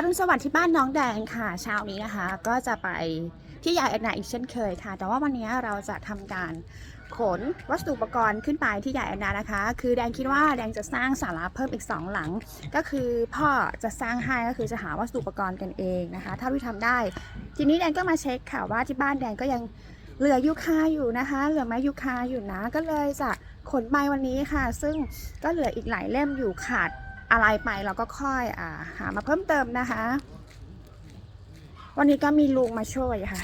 อรุณสวัสดิ์ที่บ้านน้องแดงค่ะเช้านี้นะคะ ก็จะไปที่ยายแอนนาอีกเช่นเคยค่ะ แต่ว่าวันนี้เราจะทำการขนวัสดุอุปกรณ์ขึ้นไปที่ยายแอนนานะคะ คือแดงคิดว่าแดงจะสร้างศาลาเพิ่มอีกสองหลัง ก็คือพ่อจะสร้างให้ก็คือจะหาวัสดุอุปกรณ์กันเองนะคะถ้าที่ทำได้ ทีนี้แดงก็มาเช็คค่ะว่าที่บ้านแดงก็ยังเหลือยูคาอยู่นะคะ เหลือไม้ยูคาอยู่นะ ก็เลยจะขนไปวันนี้ค่ะ ซึ่งก็เหลืออีกหลายเล่มอยู่ขาด อะไรไปเราก็ค่อยอ่าหามาเพิ่มเติมนะคะ วันนี้ก็มีลุงมาช่วยค่ะ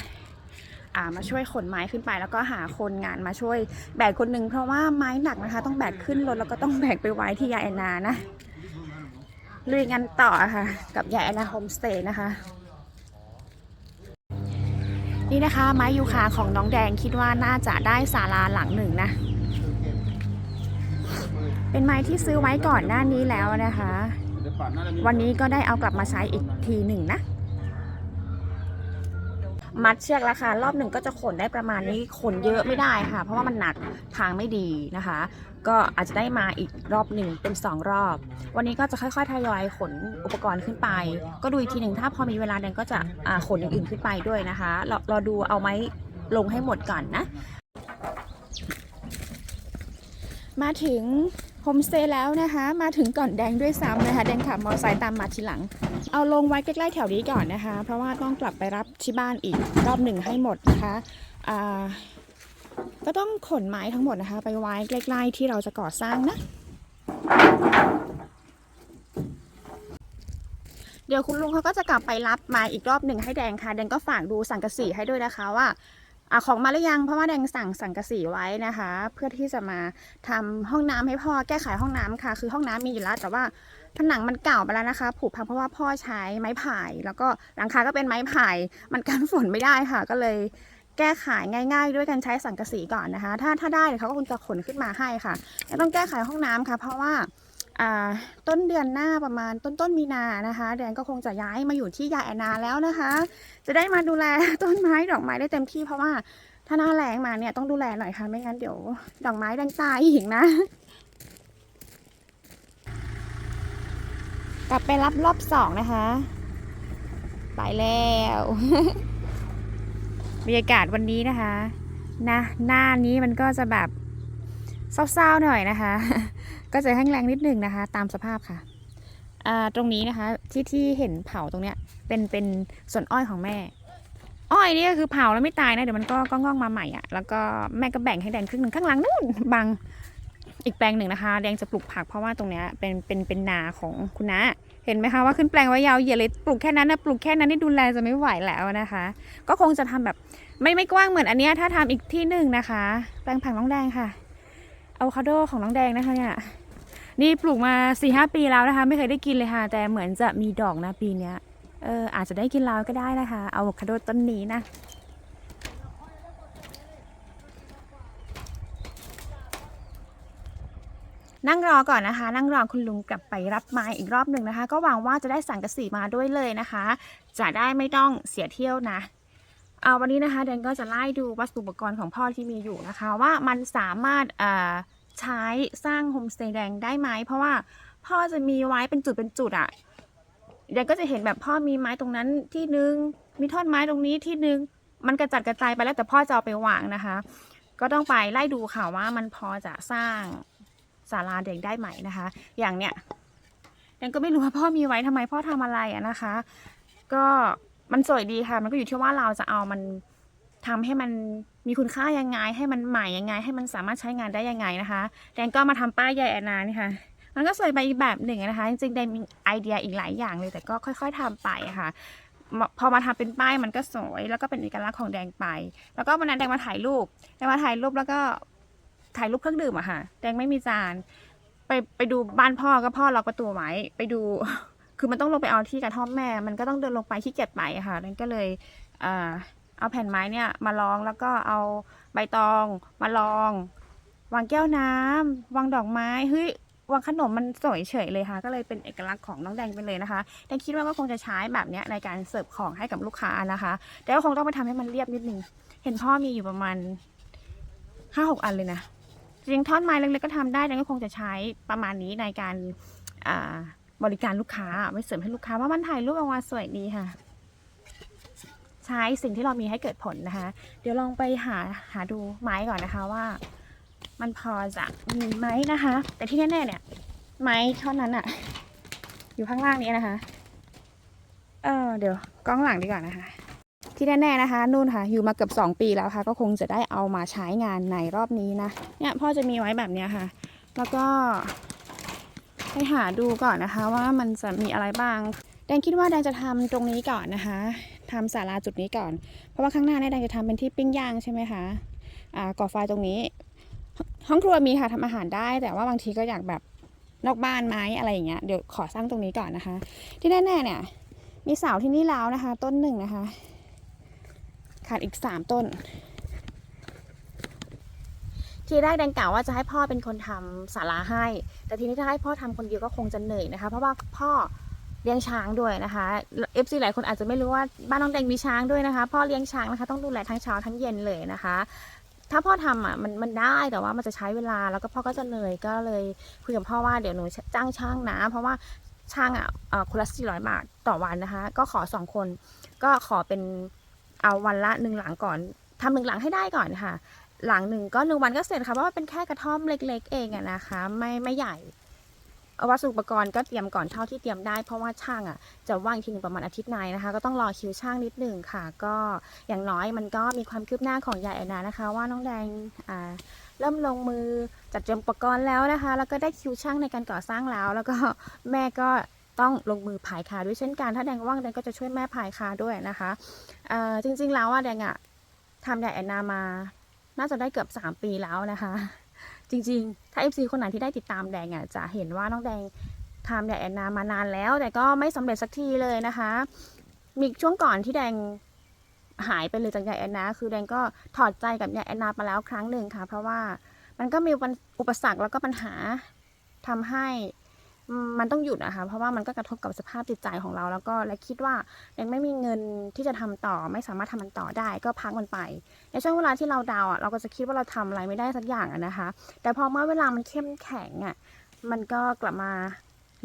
อ่ามาช่วยขนไม้ขึ้นไปแล้วก็หาคนงานมาช่วยแบกคนหนึ่งเพราะว่าไม้หนักนะคะ ต้องแบกขึ้นรถแล้วก็ต้องแบกไปไว้ที่ยายแอนนานะลุยงานต่อค่ะ กับยายแอนนาโฮมสเตย์นะคะ นี่นะคะไม้ยูคาของน้องแดงคิดว่าน่าจะได้ศาลาหลังหนึ่งนะ เป็นไม้ที่ซื้อไว้ก่อนหน้านี้แล้วนะคะ วันนี้ก็ได้เอากลับมาใช้อีกทีหนึ่งนะ มัดเชือกราคารอบหนึ่งก็จะขนได้ประมาณนี้ขนเยอะไม่ได้ค่ะ เพราะว่ามันหนักทางไม่ดีนะคะ ก็อาจจะได้มาอีกรอบหนึ่งเป็นสองรอบ วันนี้ก็จะค่อยๆทยอยขนอุปกรณ์ขึ้นไป ก็ดูอีกทีหนึ่งถ้าพอมีเวลาแดงก็จะขนอย่างอื่นขึ้นไปด้วยนะคะรอรอดูเอาไม้ลงให้หมดก่อนนะมาถึง โฮมสเตย์แล้วนะคะ มาถึงก่อนแดงด้วยซ้ำนะคะ แดงขับมอเตอร์ไซค์ตามมาทีหลัง เอาลงไว้ใกล้ๆแถวนี้ก่อนนะคะ เพราะว่าต้องกลับไปรับที่บ้านอีกรอบหนึ่งให้หมดนะคะก็ต้องขนไม้ทั้งหมดนะคะ ไปไว้ใกล้ๆที่เราจะก่อสร้างนะเดี๋ยวคุณลุงเขาก็จะกลับไปรับไม้อีกรอบหนึ่งให้แดงค่ะ แดงก็ฝากดูสังกะสีให้ด้วยนะคะว่า อของมาหรือยังเพราะว่าแดงสั่งสังกะสีไว้นะคะ เพื่อที่จะมาทำห้องน้ำให้พ่อแก้ไขห้องน้ำค่ะ คือห้องน้ำมีอยู่แล้วแต่ว่าผนังมันเก่าไปแล้วนะคะ ผุพังเพราะว่าพ่อใช้ไม้ไผ่แล้วก็หลังคาก็เป็นไม้ไผ่มันกันฝนไม่ได้ค่ะ ก็เลยแก้ไขง่าย ๆ ด้วยการใช้สังกะสีก่อนนะคะ ถ้าถ้าได้เดี๋ยวเขาก็คงจะขนขึ้นมาให้ค่ะแล้วต้องแก้ไขห้องน้ำค่ะ เพราะว่า ต้นเดือนหน้าประมาณต้นต้นมีนานะคะแดนก็คงจะย้ายมาอยู่ที่ยายแอนนาแล้วนะคะ จะได้มาดูแลต้นไม้ดอกไม้ได้เต็มที่เพราะว่าถ้าหน้าแรงมาเนี่ยต้องดูแลหน่อยค่ะไม่งั้นเดี๋ยวดอกไม้แดงตายอีกนะ กลับไปรับรอบสองนะคะไปแล้วบรรยากาศวันนี้นะคะนะหน้านี้มันก็จะแบบ เศร้าๆหน่อยนะคะ ก็จะแห้งแรงนิดหนึ่งนะคะ ตามสภาพค่ะอ่าตรงนี้นะคะที่ที่เห็นเผาตรงเนี้ยเป็นเป็นส่วนอ้อยของแม่ อ้อยนี่ก็คือเผาแล้วไม่ตายนะเดี๋ยวมันก็ก็งอกมาใหม่อะแล้วก็แม่ก็แบ่งให้แดงครึ่งหนึ่งข้างหลังนู่นบังอีกแปลงหนึ่งนะคะ แดงจะปลูกผักเพราะว่าตรงเนี้ยเป็นเป็นเป็นนาของคุณน้าเห็นไหมคะว่าขึ้นแปลงไว้ยาวเหยียดเลยปลูกแค่นั้นนะปลูกแค่นั้นนี่ดูแลจะไม่ไหวแล้วนะคะ ก็คงจะทำแบบไม่ไม่กว้างเหมือนอันเนี้ยถ้าทำอีกที่หนึ่งนะคะ แปลงผักน้องแดงค่ะ อะโวคาโดของน้องแดงนะคะเนี่ยนี่ปลูกมา4ีหปีแล้วนะคะ ไม่เคยได้กินเลยค่ะ แต่เหมือนจะมีดอกนะปีเนี้ยเอออาจจะได้กินแล้วก็ได้นะคะอะโวคาโดต้นนี้นะนั่งรอก่อนนะคะ นั่งรอคุณลุงกลับไปรับไม้อีกรอบหนึ่งนะคะ ก็หวังว่าจะได้สั่งกระสีมาด้วยเลยนะคะ จะได้ไม่ต้องเสียเที่ยวนะ เอาวันนี้นะคะแดนก็จะไล่ดูวัสดุอุปกรณ์ของพ่อที่มีอยู่นะคะ ว่ามันสามารถใช้สร้างโฮมสเตย์แดงได้ไหมเพราะว่าพ่อจะมีไว้เป็นจุดเป็นจุดอะแดนก็จะเห็นแบบพ่อมีไม้ตรงนั้นที่นึงมีท่อนไม้ตรงนี้ที่นึงมันกระจัดกระจายไปแล้วแต่พ่อจะเอาไปวางนะคะ ก็ต้องไปไล่ดูค่ะว่ามันพอจะสร้างศาลาเด็กได้ไหมนะคะ อย่างเนี้ยแดนก็ไม่รู้ว่าพ่อมีไว้ทำไมพ่อทำอะไรอะนะคะ ก็ มันสวยดีค่ะ มันก็อยู่ที่ว่าเราจะเอามันทำให้มันมีคุณค่ายังไง ให้มันใหม่ยังไง ให้มันสามารถใช้งานได้ยังไงนะคะแดนก็มาทำป้ายใหญ่แอนนานี่ค่ะมันก็สวยไปอีกแบบหนึ่งนะคะ จริงๆแดนมีไอเดียอีกหลายอย่างเลยแต่ก็ค่อย ๆทำไปค่ะพอมาทำเป็นป้ายมันก็สวย แล้วก็เป็นเอกลักษณ์ของแดงไป แล้วก็วันนั้นแดงมาถ่ายรูปแดงมาถ่ายรูปแล้วก็ถ่ายรูปเครื่องดื่มอะค่ะ แดงไม่มีจาน ไปไปดูบ้านพ่อก็พ่อล็อกประตูไว้ไปดู คือมันต้องลงไปเอาที่กระท่อมแม่ มันก็ต้องเดินลงไปขี้เกียจไปอะค่ะนั่นก็เลยเอาแผ่นไม้เนี่ยมาลองแล้วก็เอาใบตองมาลอง วางแก้วน้ำวางดอกไม้เฮ้ยวางขนมมันสวยเฉยเลยค่ะ ก็เลยเป็นเอกลักษณ์ของน้องแดงไปเลยนะคะแดงคิดว่าก็คงจะใช้แบบนี้ในการเสิร์ฟของให้กับลูกค้านะคะ แต่ก็คงต้องไปทำให้มันเรียบนิดนึง เห็นพ่อมีอยู่ประมาณห้าหกอันเลยนะจริงท่อนไม้เล็กๆก็ทำได้แต่ก็คงจะใช้ประมาณนี้ในการอ่า บริการลูกค้าไว้เสริมให้ลูกค้าว่ามันถ่ายรูปออกมาสวยดีค่ะ ใช้สิ่งที่เรามีให้เกิดผลนะคะ เดี๋ยวลองไปหาหาดูไม้ก่อนนะคะว่า มันพอจะมีไหมนะคะ แต่ที่แน่ๆเนี่ย ไม้ท่อนนั้นอะอยู่ข้างล่างนี้นะคะ เออเดี๋ยวกล้องหลังดีกว่านะคะ ที่แน่ๆนะคะนู่นค่ะ อยู่มาเกือบสองปีแล้วค่ะ ก็คงจะได้เอามาใช้งานในรอบนี้นะเนี่ยพ่อจะมีไว้แบบเนี้ยค่ะ แล้วก็ ไปหาดูก่อนนะคะว่ามันจะมีอะไรบ้าง แดงคิดว่าแดงจะทำตรงนี้ก่อนนะคะทำศาลาจุดนี้ก่อน เพราะว่าข้างหน้าเนี่ยแดงจะทำเป็นที่ปิ้งย่างใช่ไหมคะอ่าก่อไฟตรงนี้ ห้องครัวมีค่ะทำอาหารได้ แต่ว่าบางทีก็อยากแบบนอกบ้านไหมอะไรอย่างเงี้ยเดี๋ยวขอสร้างตรงนี้ก่อนนะคะ ที่แน่ๆเนี่ย มีเสาที่นี่แล้วนะคะ ต้นหนึ่งนะคะ ขาดอีกสามต้น ทีแรกแดงกล่าวว่าจะให้พ่อเป็นคนทำศาลาให้ แต่ทีนี้ถ้าให้พ่อทำคนเดียวก็คงจะเหนื่อยนะคะ เพราะว่าพ่อเลี้ยงช้างด้วยนะคะเอฟซีหลายคนอาจจะไม่รู้ว่าบ้านน้องแดงมีช้างด้วยนะคะ พ่อเลี้ยงช้างนะคะต้องดูแลทั้งเช้าทั้งเย็นเลยนะคะ ถ้าพ่อทำอะมันมันได้แต่ว่ามันจะใช้เวลาแล้วก็พ่อก็จะเหนื่อยก็เลยคุยกับพ่อว่าเดี๋ยวหนูจ้างช่างนะ เพราะว่าช่างอะคนละสี่ร้อยบาทต่อวันนะคะ ก็ขอสองคนก็ขอเป็นเอาวันละหนึ่งหลังก่อนทำหนึ่งหลังให้ได้ก่อนค่ะ หลังหนึ่งก็หนึ่งวันก็เสร็จค่ะเพราะว่าเป็นแค่กระท่อมเล็ก ๆ เองอะนะคะ ไม่ไม่ใหญ่เอาวัสดุอุปกรณ์ก็เตรียมก่อนเท่าที่เตรียมได้เพราะว่าช่างอะจะว่างทีนึงประมาณอาทิตย์ในนะคะ ก็ต้องรอคิวช่างนิดหนึ่งค่ะ ก็อย่างน้อยมันก็มีความคืบหน้าของยายแอนนานะคะ ว่าน้องแดงอ่าเริ่มลงมือจัดเตรียมอุปกรณ์แล้วนะคะ แล้วก็ได้คิวช่างในการก่อสร้างแล้ว แล้วก็แม่ก็ต้องลงมือผายคาด้วยเช่นกัน ถ้าแดงว่างแดงก็จะช่วยแม่ผายคาด้วยนะคะอ่อจริงๆแล้วว่าแดงอะทำยายแอนนามา น่าจะได้เกือบ 3 ปีแล้วนะคะ จริงๆ ถ้า FC คนไหนที่ได้ติดตามแดงอะจะเห็นว่าน้องแดงทำยาแอนนามานานแล้ว แต่ก็ไม่สำเร็จสักทีเลยนะคะ มีช่วงก่อนที่แดงหายไปเลยจากยาแอนนา คือแดงก็ถอดใจกับยาแอนนาไปแล้วครั้งหนึ่งค่ะ เพราะว่ามันก็มีอุปสรรคแล้วก็ปัญหาทำให้ มันต้องหยุดนะคะ เพราะว่ามันก็กระทบกับสภาพจิตใจของเรา แล้วก็และคิดว่ายังไม่มีเงินที่จะทำต่อ ไม่สามารถทำมันต่อได้ก็พักมันไป ในช่วงเวลาที่เราดาวอะเราก็จะคิดว่าเราทำอะไรไม่ได้สักอย่างนะคะ แต่พอเมื่อเวลามันเข้มแข็งอะมันก็กลับมา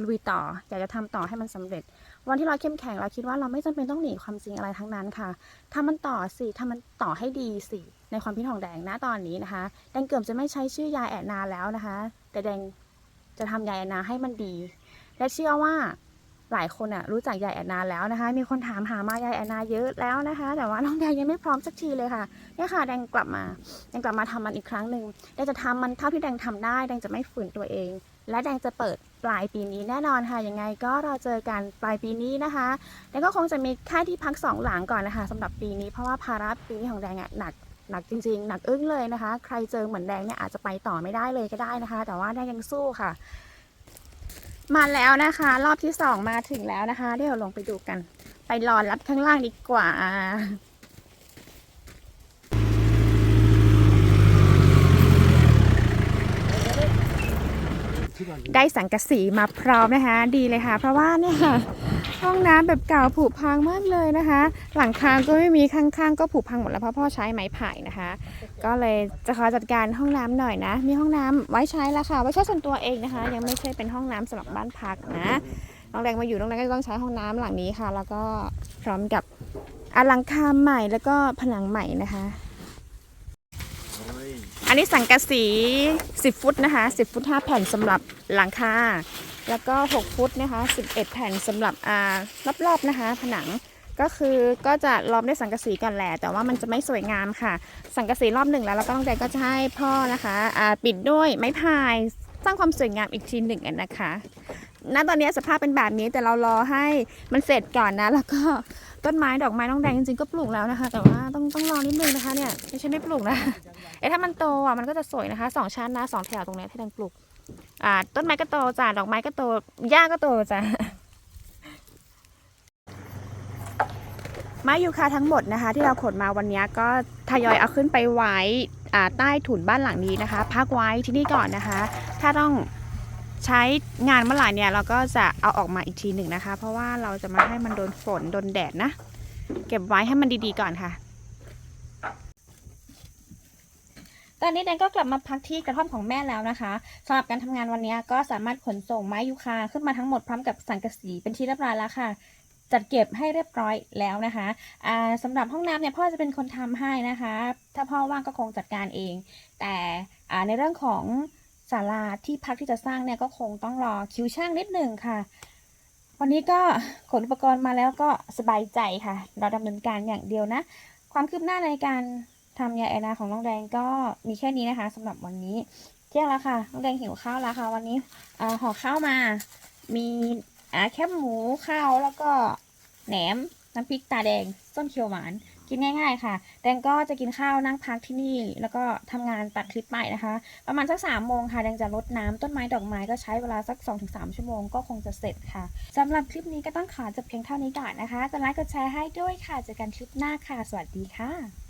ลุยต่อ อยากจะทำต่อให้มันสำเร็จ วันที่เราเข้มแข็งเราคิดว่าเราไม่จำเป็นต้องหนีความจริงอะไรทั้งนั้นค่ะทำมันต่อสิทำมันต่อให้ดีสิในความคิดของแดงนะตอนนี้นะคะ แดงเกือบจะไม่ใช้ชื่อยาแอนนาแล้วนะคะ แต่แดง จะทำยายแอนนาให้มันดี และเชื่อว่าหลายคนอะรู้จักยายแอนนาแล้วนะคะ มีคนถามหามายายแอนนาเยอะแล้วนะคะ แต่ว่าน้องแดงยังไม่พร้อมสักทีเลยค่ะเนี่ยค่ะแดงกลับมาแดงกลับมาทำมันอีกครั้งหนึ่งแดงจะทำมันเท่าที่แดงทำได้แดงจะไม่ฝืนตัวเอง และแดงจะเปิดปลายปีนี้แน่นอนค่ะยังไงก็เราเจอกันปลายปีนี้นะคะแดงก็คงจะมีค่าที่พักสองหลังก่อนนะคะสำหรับปีนี้เพราะว่าภาระปีนี้ของแดงอะหนัก หนักจริงๆ หนักอึ้งเลยนะคะ ใครเจอเหมือนแดงเนี่ยอาจจะไปต่อไม่ได้เลยก็ได้นะคะ แต่ว่าแดงยังสู้ค่ะ มาแล้วนะคะ รอบที่สองมาถึงแล้วนะคะ เดี๋ยวลงไปดูกัน ไปรอรับข้างล่างดีกว่า ได้สังกะสีมาพร้อมนะคะ ดีเลยค่ะ เพราะว่าเนี่ยค่ะห้องน้ำแบบเก่าผุพังมากเลยนะคะ หลังคาก็ไม่มีข้างๆ ก็ผุพังหมดแล้วเพราะพ่อใช้ไม้ไผ่นะคะ ก็เลยจะขอจัดการห้องน้ำหน่อยนะ มีห้องน้ำไว้ใช้แล้วค่ะไว้ใช้ส่วนตัวเองนะคะ ยังไม่ใช่เป็นห้องน้ำสำหรับบ้านพักนะน้องแดงมาอยู่น้องแดงก็ต้องใช้ห้องน้ำหลังนี้ค่ะ แล้วก็พร้อมกับอลังคาใหม่แล้วก็ผนังใหม่นะคะ อันนี้สังกะสี 10 ฟุตนะคะ 10 ฟุต 5 แผ่นสำหรับหลังคา แล้วก็ 6 ฟุตนะคะ 11 แผ่นสำหรับอ่ารอบๆนะคะ ผนังก็คือก็จะล้อมด้วยสังกะสีกันแหละแต่ว่ามันจะไม่สวยงามค่ะ สังกะสีรอบหนึ่งแล้วแล้วก็ต้องใจก็จะให้พ่อนะคะอ่าปิดด้วยไม้พายสร้างความสวยงามอีกทีหนึ่งนะคะ ณตอนนี้สภาพเป็นแบบนี้แต่เรารอให้มันเสร็จก่อนนะ แล้วก็ต้นไม้ดอกไม้น้องแดงจริงๆก็ปลูกแล้วนะคะ แต่ว่าต้องต้องรอนิดนึงนะคะเนี่ยไม่ใช่ไม่ปลูกนะเอ้ถ้ามันโตอะมันก็จะสวยนะคะสองชั้นนะสองแถวตรงนี้ที่แดงปลูกอ่าต้นไม้ก็โตจ้ะดอกไม้ก็โตหญ้าก็โตจ้ะไม้ยูคาทั้งหมดนะคะ ที่เราขนมาวันนี้ก็ทยอยเอาขึ้นไปไว้ใต้ถุนบ้านหลังนี้นะคะ พักไว้ที่นี่ก่อนนะคะ ถ้าต้อง ใช้งานเมื่อไหร่เนี่ยเราก็จะเอาออกมาอีกทีหนึ่งนะคะ เพราะว่าเราจะมาให้มันโดนฝนโดนแดดนะ เก็บไว้ให้มันดีๆก่อนค่ะ ตอนนี้แดนก็กลับมาพักที่กระท่อมของแม่แล้วนะคะสำหรับการทำงานวันนี้ก็สามารถขนส่งไม้ยูคาขึ้นมาทั้งหมดพร้อมกับสังกะสีเป็นที่เรียบร้อยแล้วค่ะจัดเก็บให้เรียบร้อยแล้วนะคะอ่าสำหรับห้องน้ำเนี่ยพ่อจะเป็นคนทำให้นะคะ ถ้าพ่อว่างก็คงจัดการเอง แต่ในเรื่องของ ศาลาที่พักที่จะสร้างเนี่ยก็คงต้องรอคิวช่างนิดหนึ่งค่ะ วันนี้ก็ขนอุปกรณ์มาแล้วก็สบายใจค่ะ เราดำเนินการอย่างเดียวนะ ความคืบหน้าในการทำยาแอนาของน้องแดงก็มีแค่นี้นะคะสำหรับวันนี้เที่ยงแล้วค่ะน้องแดงหิวข้าวแล้วค่ะ วันนี้อ่าห่อข้าวมา มีแคบหมูข้าวแล้วก็แหนมน้ำพริกตาแดงส้มเขียวหวาน กินง่าย ๆ ค่ะแดงก็จะกินข้าวนั่งพักที่นี่ แล้วก็ทำงานตัดคลิปใหม่นะคะ ประมาณสักสามโมงค่ะแดงจะรดน้ำต้นไม้ดอกไม้ก็ใช้เวลาสัก2อถึงสชั่วโมงก็คงจะเสร็จค่ะสำหรับคลิปนี้ก็ต้องขอจบเพียงเท่านี้ก่อนนะคะจะไลค์กดแชร์ให้ด้วยค่ะเจอกันคลิปหน้าค่ะ สวัสดีค่ะ